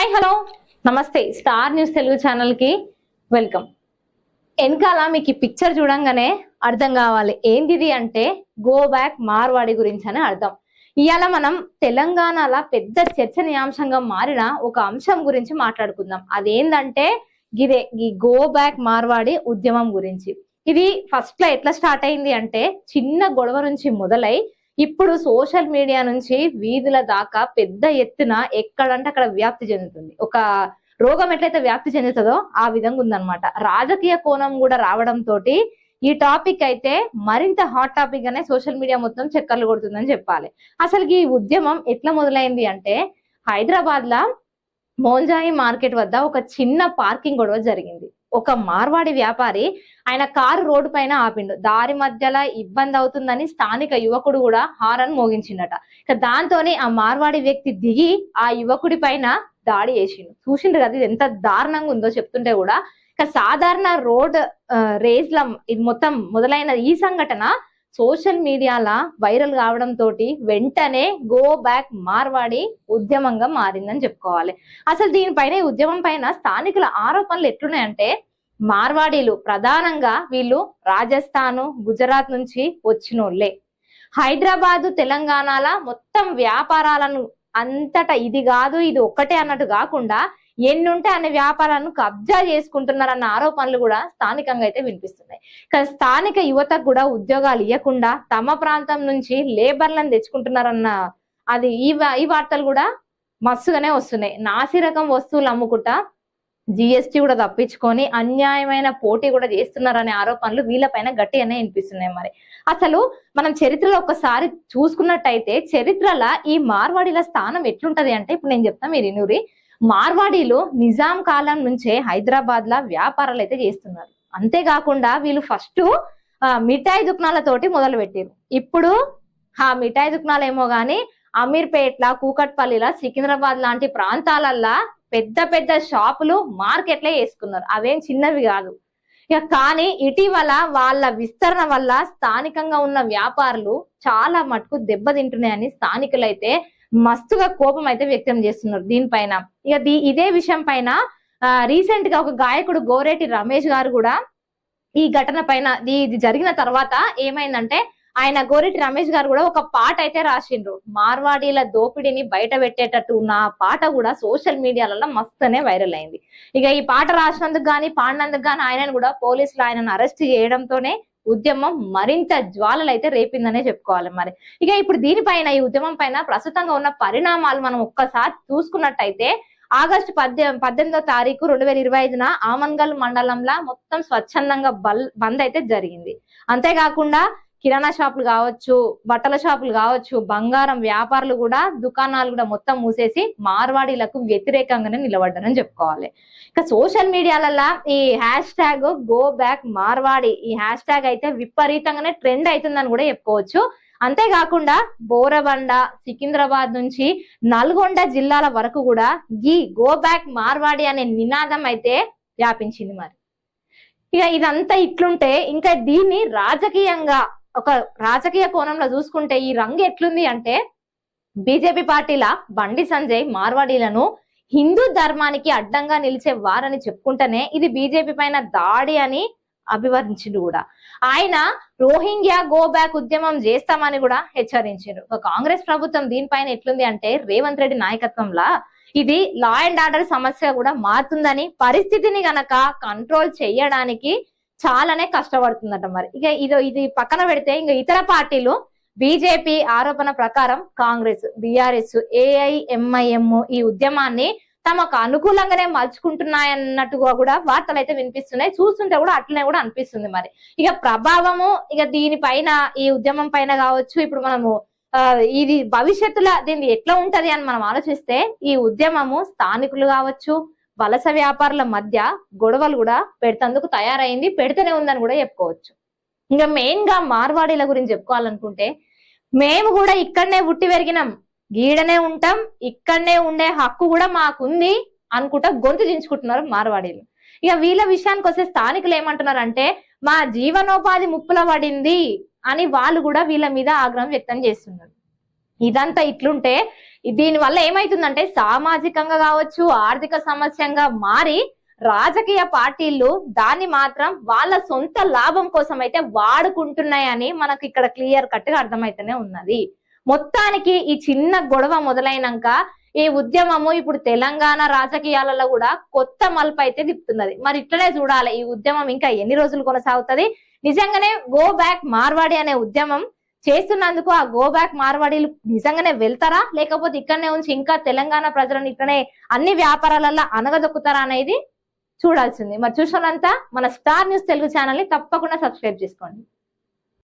Hi hello నమస్తే. Star news Telugu ఛానల్కి welcome వెనకాల మీకు ఈ పిక్చర్ చూడంగానే అర్థం కావాలి. ఏంది ఇది అంటే గో బ్యాక్ మార్వాడి గురించి అని అర్థం. ఇవాళ మనం తెలంగాణలో పెద్ద చర్చనీయాంశంగా మారిన ఒక అంశం గురించి మాట్లాడుకుందాం. అదేంటంటే గిదే ఈ గో బ్యాక్ మార్వాడి ఉద్యమం గురించి. ఇది ఫస్ట్లో ఎట్లా స్టార్ట్ అయింది అంటే చిన్న గొడవ నుంచి మొదలై ఇప్పుడు సోషల్ మీడియా నుంచి వీధుల దాకా పెద్ద ఎత్తున ఎక్కడంటే అక్కడ వ్యాప్తి చెందుతుంది. ఒక రోగం ఎట్లయితే వ్యాప్తి చెందుతుందో ఆ విధంగా ఉందన్నమాట. రాజకీయ కోణం కూడా రావడం తోటి ఈ టాపిక్ అయితే మరింత హాట్ టాపిక్ గానే సోషల్ మీడియా మొత్తం చక్కర్లు కొడుతుందని చెప్పాలి. అసలు ఈ ఉద్యమం ఎట్లా మొదలైంది అంటే హైదరాబాద్ లా మోంజాయి మార్కెట్ వద్ద ఒక చిన్న పార్కింగ్ గొడవ జరిగింది. ఒక మార్వాడి వ్యాపారి ఆయన కారు రోడ్డు పైన ఆపిండు. దారి మధ్యలో ఇబ్బంది అవుతుందని స్థానిక యువకుడు కూడా హారన్ మోగించిండట. ఇక దాంతోనే ఆ మార్వాడి వ్యక్తి దిగి ఆ యువకుడి పైన దాడి చేసిండు. చూసిండ్రు కదా ఇది ఎంత దారుణంగా ఉందో చెప్తుంటే కూడా. ఇక సాధారణ రోడ్ రేస్ ల ఇది మొత్తం మొదలైన ఈ సంఘటన సోషల్ మీడియాలా వైరల్ కావడం తోటి వెంటనే గో బ్యాక్ మార్వాడి ఉద్యమంగా మారిందని చెప్పుకోవాలి. అసలు దీనిపైన ఈ ఉద్యమం పైన స్థానికుల ఆరోపణలు ఎట్లున్నాయంటే మార్వాడీలు ప్రధానంగా వీళ్ళు రాజస్థాన్ గుజరాత్ నుంచి వచ్చినోళ్ళే. హైదరాబాదు తెలంగాణల మొత్తం వ్యాపారాలను అంతటా ఇది కాదు ఇది ఒక్కటే అన్నట్టు కాకుండా ఎన్నుంటే అనే వ్యాపారాలను కబ్జా చేసుకుంటున్నారన్న ఆరోపణలు కూడా స్థానికంగా అయితే వినిపిస్తుంది కానీ స్థానిక యువతకు కూడా ఉద్యోగాలు ఇవ్వకుండా తమ ప్రాంతం నుంచి లేబర్లను తెచ్చుకుంటున్నారన్న అది ఈ ఈ వార్తలు కూడా మస్తుగానే వస్తున్నాయి. నాసి రకం వస్తువులు అమ్ముకుంటా జిఎస్టీ కూడా తప్పించుకొని అన్యాయమైన పోటీ కూడా చేస్తున్నారనే ఆరోపణలు వీళ్ళపైన గట్టిగానే వినిపిస్తున్నాయి మరి. అసలు మనం చరిత్రలో ఒకసారి చూసుకున్నట్టయితే చరిత్రల ఈ మార్వాడీల స్థానం ఎట్లుంటది అంటే ఇప్పుడు నేను చెప్తాను మీరు ఇనూరి. మార్వాడీలు నిజాం కాలం నుంచే హైదరాబాద్ లా వ్యాపారాలు అయితే చేస్తున్నారు. అంతేకాకుండా వీళ్ళు ఫస్ట్ మిఠాయి దుకాణాలతోటి మొదలు పెట్టారు ఇప్పుడు ఆ మిఠాయి దుకాణాలు ఏమో గాని అమీర్పేట్ల కూకట్పల్లిల సికింద్రాబాద్ లాంటి ప్రాంతాలల్లా పెద్ద పెద్ద షాపులు మార్కెట్లే వేసుకున్నారు. అవేం చిన్నవి కాదు. ఇక కానీ ఇటీవల వాళ్ళ విస్తరణ వల్ల స్థానికంగా ఉన్న వ్యాపారులు చాలా మటుకు దెబ్బతింటున్నాయని స్థానికులైతే మస్తుగా కోపం అయితే వ్యక్తం చేస్తున్నారు దీనిపైన. ఇక ఇదే విషయం పైన రీసెంట్గా ఒక గాయకుడు గోరేటి రమేష్ గారు కూడా ఈ ఘటన పైన ఇది జరిగిన తర్వాత ఏమైందంటే ఆయన గోరెటి రమేష్ గారు కూడా ఒక పాట అయితే రాసిండ్రు. మార్వాడీల దోపిడీని బయట పెట్టేటట్టు ఉన్న పాట కూడా సోషల్ మీడియాలలో మస్తునే వైరల్ అయింది. ఇక ఈ పాట రాసినందుకు గానీ పాడినందుకు గానీ ఆయనను కూడా పోలీసులు ఆయనను అరెస్ట్ చేయడంతోనే ఉద్యమం మరింత జ్వాలలు అయితే రేపిందనే చెప్పుకోవాలి మరి. ఇక ఇప్పుడు దీనిపైన ఈ ఉద్యమం పైన ప్రస్తుతంగా ఉన్న పరిణామాలు మనం ఒక్కసారి చూసుకున్నట్టయితే ఆగస్టు పద్దె పద్దెనిమిదో తారీఖు రెండు వేల ఇరవై ఐదున ఆమన్గల్ మండలంలో మొత్తం స్వచ్ఛందంగా బల్ బంద్ అయితే జరిగింది. అంతేకాకుండా కిరాణా షాపులు కావచ్చు బట్టల షాపులు కావచ్చు బంగారం వ్యాపారులు కూడా దుకాణాలు కూడా మొత్తం మూసేసి మార్వాడీలకు వ్యతిరేకంగానే నిలబడ్డారని చెప్పుకోవాలి. ఇక సోషల్ మీడియాలలో ఈ hash tag go back Marwadi ఈ హ్యాష్ ట్యాగ్ అయితే విపరీతంగానే ట్రెండ్ అవుతుందని కూడా చెప్పుకోవచ్చు. అంతేకాకుండా బోరబండ సికింద్రాబాద్ నుంచి నల్గొండ జిల్లాల వరకు కూడా ఈ గో బ్యాక్ మార్వాడి అనే నినాదం అయితే వ్యాపించింది మరి. ఇక ఇదంతా ఇట్లుంటే ఇంకా దీన్ని రాజకీయంగా ఒక రాజకీయ కోణంలో చూసుకుంటే ఈ రంగు ఎట్లుంది అంటే బీజేపీ పార్టీల బండి సంజయ్ మార్వాడీలను హిందూ ధర్మానికి అడ్డంగా నిలిచే వారని చెప్పుకుంటేనే ఇది బీజేపీ పైన దాడి అని అభివర్ణించిండు కూడా. ఆయన రోహింగ్యా గో బ్యాక్ ఉద్యమం చేస్తామని కూడా హెచ్చరించారు ఒక కాంగ్రెస్ ప్రభుత్వం దీనిపైన ఎట్లుంది అంటే రేవంత్ రెడ్డి నాయకత్వంలో ఇది లా అండ్ ఆర్డర్ సమస్య కూడా మారుతుందని పరిస్థితిని గనక కంట్రోల్ చేయడానికి చాలానే కష్టపడుతుందట మరి. ఇక ఇది ఇది పక్కన పెడితే ఇంకా ఇతర పార్టీలు బీజేపీ ఆరోపణ ప్రకారం కాంగ్రెస్ బీఆర్ఎస్ ఏఐఎంఐఎం ఈ ఉద్యమాన్ని తమకు అనుకూలంగానే మలుచుకుంటున్నాయన్నట్టుగా కూడా వార్తలు అయితే వినిపిస్తున్నాయి. చూస్తుంటే కూడా అట్లనే కూడా అనిపిస్తుంది మరి. ఇక ప్రభావము ఇక దీనిపైన ఈ ఉద్యమం పైన కావచ్చు ఇప్పుడు మనము ఇది భవిష్యత్తులో దీన్ని ఎట్లా ఉంటది అని మనం ఆలోచిస్తే ఈ ఉద్యమము స్థానికులు కావచ్చు వలస వ్యాపారుల మధ్య గొడవలు కూడా పెడతందుకు తయారైంది పెడితేనే ఉందని కూడా చెప్పుకోవచ్చు. ఇంకా మెయిన్గా మార్వాడీల గురించి చెప్పుకోవాలనుకుంటే మేము కూడా ఇక్కడనే పుట్టి పెరిగినాం. గీడనే ఉంటాం ఇక్కడనే ఉండే హక్కు కూడా మాకుంది అనుకుంటా గొంతు దించుకుంటున్నారు మార్వాడీలు. ఇక వీళ్ళ విషయానికి వస్తే స్థానికులు ఏమంటున్నారు అంటే మా జీవనోపాధి ముప్పుల పడింది అని వాళ్ళు కూడా వీళ్ళ మీద ఆగ్రహం వ్యక్తం చేస్తున్నారు. ఇదంతా ఇట్లుంటే దీని వల్ల ఏమైతుందంటే సామాజికంగా కావచ్చు ఆర్థిక సమస్యంగా మారి రాజకీయ పార్టీలు దాన్ని మాత్రం వాళ్ళ సొంత లాభం కోసం అయితే వాడుకుంటున్నాయని మనకు ఇక్కడ క్లియర్ కట్గా అర్థమైతేనే ఉన్నది. మొత్తానికి ఈ చిన్న గొడవ మొదలైనాక ఈ ఉద్యమము ఇప్పుడు తెలంగాణ రాజకీయాలలో కూడా కొత్త మలుపు అయితే తిప్పుతున్నది. మరి ఇట్లనే చూడాలి ఈ ఉద్యమం ఇంకా ఎన్ని రోజులు కొనసాగుతుంది? నిజంగానే గో బ్యాక్ మార్వాడి అనే ఉద్యమం చేస్తున్నందుకు ఆ గో బ్యాక్ మార్వాడీలు నిజంగానే వెళ్తారా? లేకపోతే ఇక్కడనే ఉంచి ఇంకా తెలంగాణ ప్రజలను ఇక్కడనే అన్ని వ్యాపారాలలో అనగదొక్కుతారా అనేది చూడాల్సింది. మరి చూసినంతా మన స్టార్ న్యూస్ తెలుగు ఛానల్ని తప్పకుండా సబ్స్క్రైబ్ చేసుకోండి.